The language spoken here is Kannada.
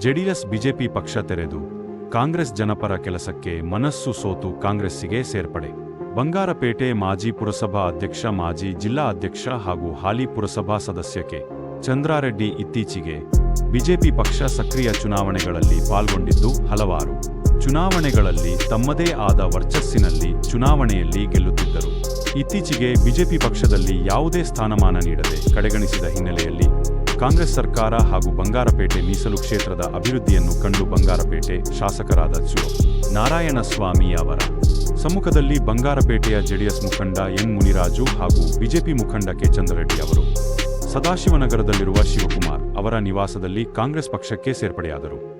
ಜೆಡಿಎಸ್ ಬಿಜೆಪಿ ಪಕ್ಷ ತೆರೆದು ಕಾಂಗ್ರೆಸ್ ಜನಪರ ಕೆಲಸಕ್ಕೆ ಮನಸ್ಸು ಸೋತು ಕಾಂಗ್ರೆಸ್ಸಿಗೆ ಸೇರ್ಪಡೆ. ಬಂಗಾರಪೇಟೆ ಮಾಜಿ ಪುರಸಭಾ ಅಧ್ಯಕ್ಷ, ಮಾಜಿ ಜಿಲ್ಲಾ ಅಧ್ಯಕ್ಷ ಹಾಗೂ ಹಾಲಿ ಪುರಸಭಾ ಸದಸ್ಯಕ್ಕೆ ಚಂದ್ರಾರೆಡ್ಡಿ ಇತ್ತೀಚೆಗೆ ಬಿಜೆಪಿ ಪಕ್ಷ ಸಕ್ರಿಯ ಚುನಾವಣೆಗಳಲ್ಲಿ ಪಾಲ್ಗೊಂಡಿದ್ದು ಹಲವಾರು. ಚುನಾವಣೆಗಳಲ್ಲಿ ತಮ್ಮದೇ ಆದ ವರ್ಚಸ್ಸಿನಲ್ಲಿ ಚುನಾವಣೆಯಲ್ಲಿ ಗೆಲ್ಲುತ್ತಿದ್ದರು. ಇತ್ತೀಚೆಗೆ ಬಿಜೆಪಿ ಪಕ್ಷದಲ್ಲಿ ಯಾವುದೇ ಸ್ಥಾನಮಾನ ನೀಡದೆ ಕಡೆಗಣಿಸಿದ ಹಿನ್ನೆಲೆಯಲ್ಲಿ ಕಾಂಗ್ರೆಸ್ ಸರ್ಕಾರ ಹಾಗೂ ಬಂಗಾರಪೇಟೆ ಮೀಸಲು ಕ್ಷೇತ್ರದ ಅಭಿವೃದ್ಧಿಯನ್ನು ಕಂಡು ಬಂಗಾರಪೇಟೆ ಶಾಸಕರಾದ ಚು. ನಾರಾಯಣಸ್ವಾಮಿ ಅವರ. ಸಮ್ಮುಖದಲ್ಲಿ ಬಂಗಾರಪೇಟೆಯ ಜೆಡಿಎಸ್ ಮುಖಂಡ ಎನ್. ಮುನಿರಾಜು ಹಾಗೂ ಬಿಜೆಪಿ ಮುಖಂಡ ಕೆ. ಚಂದ್ರರೆಡ್ಡಿ ಅವರು. ಸದಾಶಿವನಗರದಲ್ಲಿರುವ ಶಿವಕುಮಾರ್ ಅವರ ನಿವಾಸದಲ್ಲಿ ಕಾಂಗ್ರೆಸ್ ಪಕ್ಷಕ್ಕೆ ಸೇರ್ಪಡೆಯಾದರು.